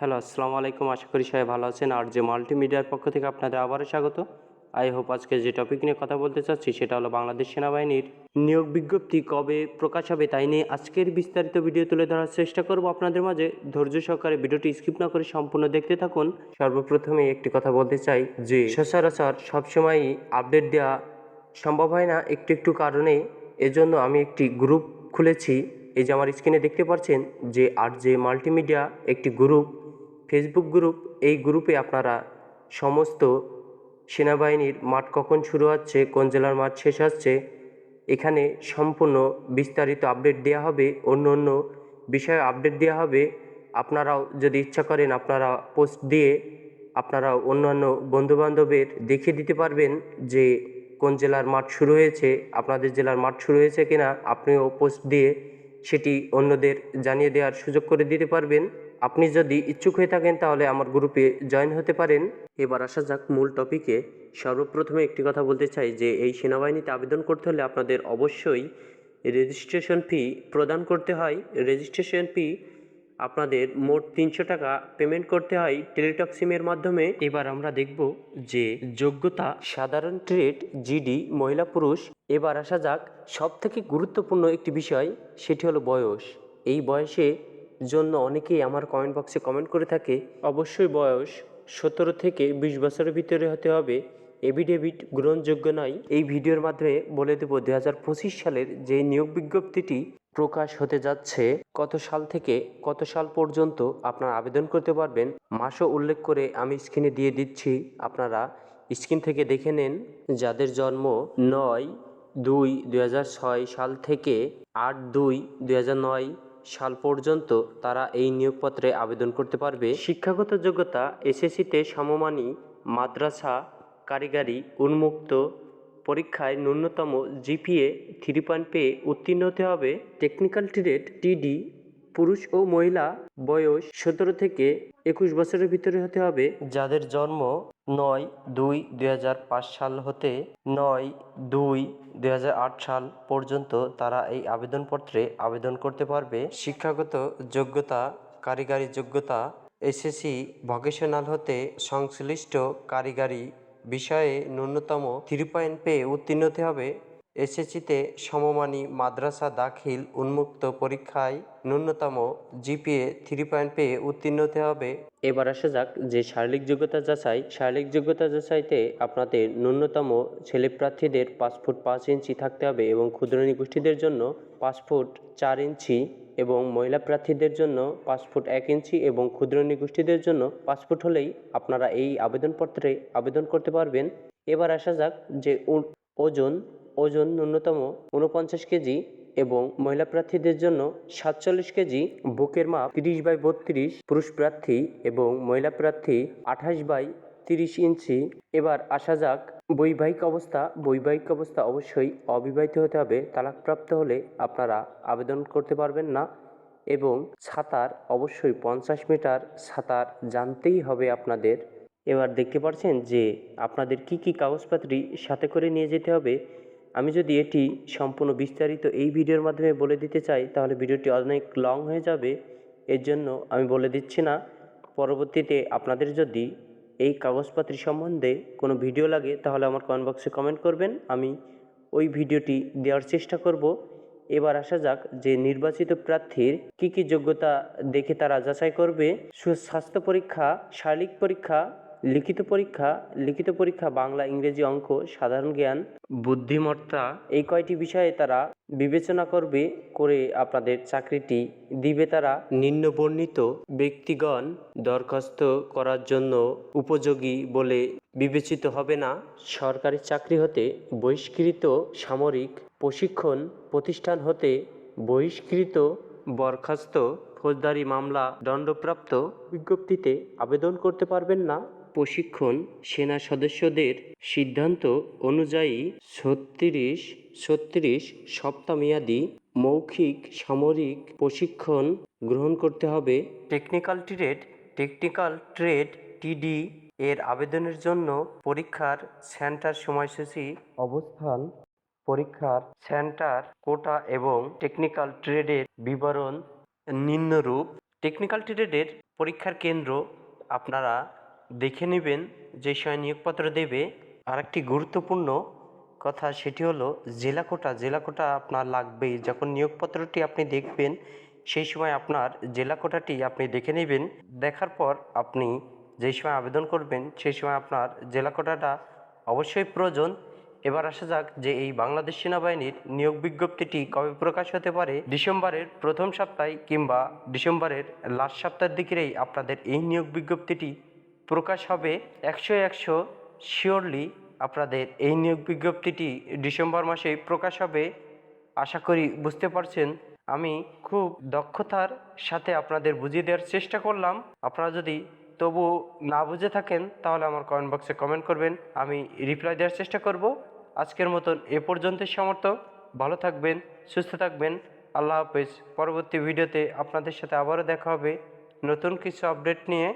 Hello, আসসালামু আলাইকুম। আশা করি সবাই ভালো আছেন। আর যে মাল্টিমিডিয়ার পক্ষ থেকে আপনাদের আবারও স্বাগত। আই হোপ আজকে যে টপিক নিয়ে কথা বলতে চাচ্ছি, সেটা হলো বাংলাদেশ সেনাবাহিনীর নিয়োগ বিজ্ঞপ্তি কবে প্রকাশ হবে তাই নিয়ে আজকের বিস্তারিত ভিডিও তুলে ধরার চেষ্টা করব আপনাদের মাঝে। ধৈর্য সহকারে ভিডিওটি স্কিপ না করে সম্পূর্ণ দেখতে থাকুন। সর্বপ্রথমে একটি কথা বলতে চাই যে, সচরাচর সবসময়ই আপডেট দেওয়া সম্ভব হয় না একটু একটু কারণে। এজন্য আমি একটি গ্রুপ খুলেছি। এই যে আমার স্ক্রিনে দেখতে পাচ্ছেন যে, আর যে মাল্টিমিডিয়া একটি গ্রুপ ফেসবুক গ্রুপ এই গ্রুপে আপনারা সমস্ত সেনাবাহিনীর মাঠ কখন শুরু হচ্ছে, কোন জেলার মাঠ শেষ হচ্ছে, এখানে সম্পূর্ণ বিস্তারিত আপডেট দেওয়া হবে। অন্য অন্য বিষয়ে আপডেট দেওয়া হবে। আপনারাও যদি ইচ্ছা করেন, আপনারা পোস্ট দিয়ে আপনারা অন্যান্য বন্ধুবান্ধবের দেখিয়ে দিতে পারবেন যে কোন জেলার মাঠ শুরু হয়েছে, আপনাদের জেলার মাঠ শুরু হয়েছে কিনা, আপনিও পোস্ট দিয়ে সেটি অন্যদের জানিয়ে দেওয়ার সুযোগ করে দিতে পারবেন। আপনি যদি ইচ্ছুক হয়ে থাকেন, তাহলে আমার গ্রুপে জয়েন হতে পারেন। এবার আসা যাক মূল টপিকে সর্বপ্রথমে একটি কথা বলতে চাই যে, এই সেনাবাহিনীতে আবেদন করতে হলে আপনাদের অবশ্যই রেজিস্ট্রেশন ফি প্রদান করতে হয়। রেজিস্ট্রেশন ফি আপনাদের মোট তিনশো টাকা পেমেন্ট করতে হয় টেলিটক সিমের মাধ্যমে। এবার আমরা দেখব যে, যোগ্যতা, সাধারণ ট্রেড জিডি মহিলা, পুরুষ। এবার আসা যাক সব থেকে গুরুত্বপূর্ণ একটি বিষয়, সেটি হলো বয়স। এই বয়সে জন্য অনেকেই আমার কমেন্ট বক্সে কমেন্ট করে থাকে, অবশ্যই বয়স সতেরো থেকে বিশ বছরের ভিতরে হতে হবে। এভিডেভিট গ্রহণযোগ্য নয়। এই ভিডিওর মাধ্যমে বলে দেব দু হাজার পঁচিশ সালের যে নিয়োগ বিজ্ঞপ্তিটি প্রকাশ হতে যাচ্ছে, কত সাল থেকে কত সাল পর্যন্ত আপনারা আবেদন করতে পারবেন। মাসও উল্লেখ করে আমি স্ক্রিনে দিয়ে দিচ্ছি, আপনারা স্ক্রিন থেকে দেখে নেন। যাদের জন্ম নয় দুই দুই সাল থেকে আট দুই দুই সাল পর্যন্ত তারা এই নিয়োগপত্রে আবেদন করতে পারবে। শিক্ষাগত যোগ্যতা এসএসসিতে সমমানী, মাদ্রাসা, কারিগরি, উন্মুক্ত, পরীক্ষায় ন্যূনতম জিপিএ থ্রি পয়েন্ট পেয়ে উত্তীর্ণ হতে হবে। টেকনিক্যাল ট্রেড টিডি পুরুষ ও মহিলা বয়স সতেরো থেকে একুশ বছরের ভিতরে হতে হবে। যাদের জন্ম নয় দুই দুই সাল হতে নয় দুই দুই সাল পর্যন্ত তারা এই আবেদনপত্রে আবেদন করতে পারবে। শিক্ষাগত যোগ্যতা, কারিগরি যোগ্যতা, এসএসসি, ভোকেশনাল হতে সংশ্লিষ্ট কারিগরি বিষয়ে ন্যূনতম থ্রি পয়েন্ট পেয়ে উত্তীর্ণ হতে হবে। এসএসসিতে সমমানী মাদ্রাসা দাখিল উন্মুক্ত পরীক্ষায় ন্যূনতম জিপিএ থ্রি পয়েন্ট পেয়ে উত্তীর্ণ হতে হবে। এবার আসা যাক যে শারীরিক যোগ্যতা যাচাই, শারীরিক যোগ্যতা যাচাইতে আপনাদের ন্যূনতম ছেলে প্রার্থীদের পাঁচ ফুট পাঁচ ইঞ্চি থাকতে হবে এবং ক্ষুদ্রণী গোষ্ঠীদের জন্য পাঁচ ফুট চার ইঞ্চি এবং মহিলা প্রার্থীদের জন্য পাঁচ ফুট এক ইঞ্চি এবং ক্ষুদ্রণী গোষ্ঠীদের জন্য পাঁচ ফুট হলেই আপনারা এই আবেদনপত্রে আবেদন করতে পারবেন। এবার আসা যাক যে ওজন ওজন ন্যূনতম উনপঞ্চাশ কেজি এবং মহিলা প্রার্থীদের জন্য সাতচল্লিশ কেজি, বুকের মাপ তিরিশ বাই বত্রিশ, পুরুষ প্রার্থী এবং মহিলা প্রার্থী আঠাশ বাই তিরিশ ইঞ্চি। এবার আসা যাক, বৈবাহিক অবস্থা বৈবাহিক অবস্থা অবশ্যই অবিবাহিত হতে হবে, তালাকপ্রাপ্ত হলে আপনারা আবেদন করতে পারবেন না এবং সাঁতার অবশ্যই পঞ্চাশ মিটার সাঁতার জানতেই হবে আপনাদের। এবার দেখতে পাচ্ছেন যে আপনাদের কি কি কাগজপত্র সাথে করে নিয়ে যেতে হবে আমি যদি এটি সম্পূর্ণ বিস্তারিত এই ভিডিওর মাধ্যমে বলে দিতে চাই, তাহলে ভিডিওটি অনেক লং হয়ে যাবে। এর জন্য আমি বলে দিচ্ছি না। পরবর্তীতে আপনাদের যদি এই কাগজপত্র সম্বন্ধে কোনো ভিডিও লাগে, তাহলে আমার কমেন্ট বক্সে কমেন্ট করবেন। আমি ওই ভিডিওটি দেওয়ার চেষ্টা করব। এবার আসা যাক যে নির্বাচিত প্রার্থীর কি কি যোগ্যতা দেখে তারা যাচাই করবে। সু- স্বাস্থ্য পরীক্ষা, শারীরিক পরীক্ষা লিখিত পরীক্ষা লিখিত পরীক্ষা বাংলা ইংরেজি অঙ্ক সাধারণ জ্ঞান বুদ্ধিমত্তা এই কয়টি বিষয়ে তারা বিবেচনা করবে করে আপনাদের চাকরিটি দিবে তারা। নিম্নবর্ণিত ব্যক্তিগণ দরখাস্ত করার জন্য উপযোগী বলে বিবেচিত হবে না। সরকারি চাকরি হতে বহিষ্কৃত সামরিক প্রশিক্ষণ প্রতিষ্ঠান হতে বহিষ্কৃত বরখাস্ত ফৌজদারি মামলা দণ্ডপ্রাপ্ত বিজ্ঞপ্তিতে আবেদন করতে পারবেন না। প্রশিক্ষণ সেনা সদস্যদের সিদ্ধান্ত অনুযায়ী ছত্রিশ ছত্রিশ সপ্তাহমেয়াদী মৌখিক সামরিক প্রশিক্ষণ গ্রহণ করতে হবে। টেকনিক্যাল ট্রেড টেকনিক্যাল ট্রেড টিডি এর আবেদনের জন্য পরীক্ষার সেন্টার সময়সূচি অবস্থান পরীক্ষার সেন্টার কোটা এবং টেকনিক্যাল ট্রেডের বিবরণ নিম্নরূপ টেকনিক্যাল ট্রেডের পরীক্ষার কেন্দ্র আপনারা দেখে নেবেন যে সময় নিয়োগপত্র দেবে। আরেকটি গুরুত্বপূর্ণ কথা সেটি হলো, জেলা কোটা জেলা কোটা আপনার লাগবেই। যখন নিয়োগপত্রটি আপনি দেখবেন, সেই সময় আপনার জেলা কোটাটি আপনি দেখে নেবেন। দেখার পর আপনি যেই সময় আবেদন করবেন, সেই সময় আপনার জেলা কোটাটা অবশ্যই প্রয়োজন। এবার আসা যাক যে এই বাংলাদেশ সেনাবাহিনীর নিয়োগ বিজ্ঞপ্তিটি কবে প্রকাশ হতে পারে। ডিসেম্বরের প্রথম সপ্তাহে কিংবা ডিসেম্বরের লাস্ট সপ্তাহের দিকেই আপনাদের এই নিয়োগ বিজ্ঞপ্তিটি প্রকাশ হবে। একশো একশো শিওরলি আপনাদের এই নিয়োগ বিজ্ঞপ্তিটি ডিসেম্বর মাসেই প্রকাশ হবে। আশা করি বুঝতে পারছেন। আমি খুব দক্ষতার সাথে আপনাদের বুঝিয়ে দেওয়ার চেষ্টা করলাম। আপনারা যদি তবু না বুঝে থাকেন, তাহলে আমার কমেন্ট বক্সে কমেন্ট করবেন। আমি রিপ্লাই দেওয়ার চেষ্টা করব। আজকের মতন এ পর্যন্ত সমর্থ ভালো থাকবেন, সুস্থ থাকবেন। আল্লাহ হাফেজ। পরবর্তী ভিডিওতে আপনাদের সাথে আবারও দেখা হবে। নতুন কিছু আপডেট নিয়ে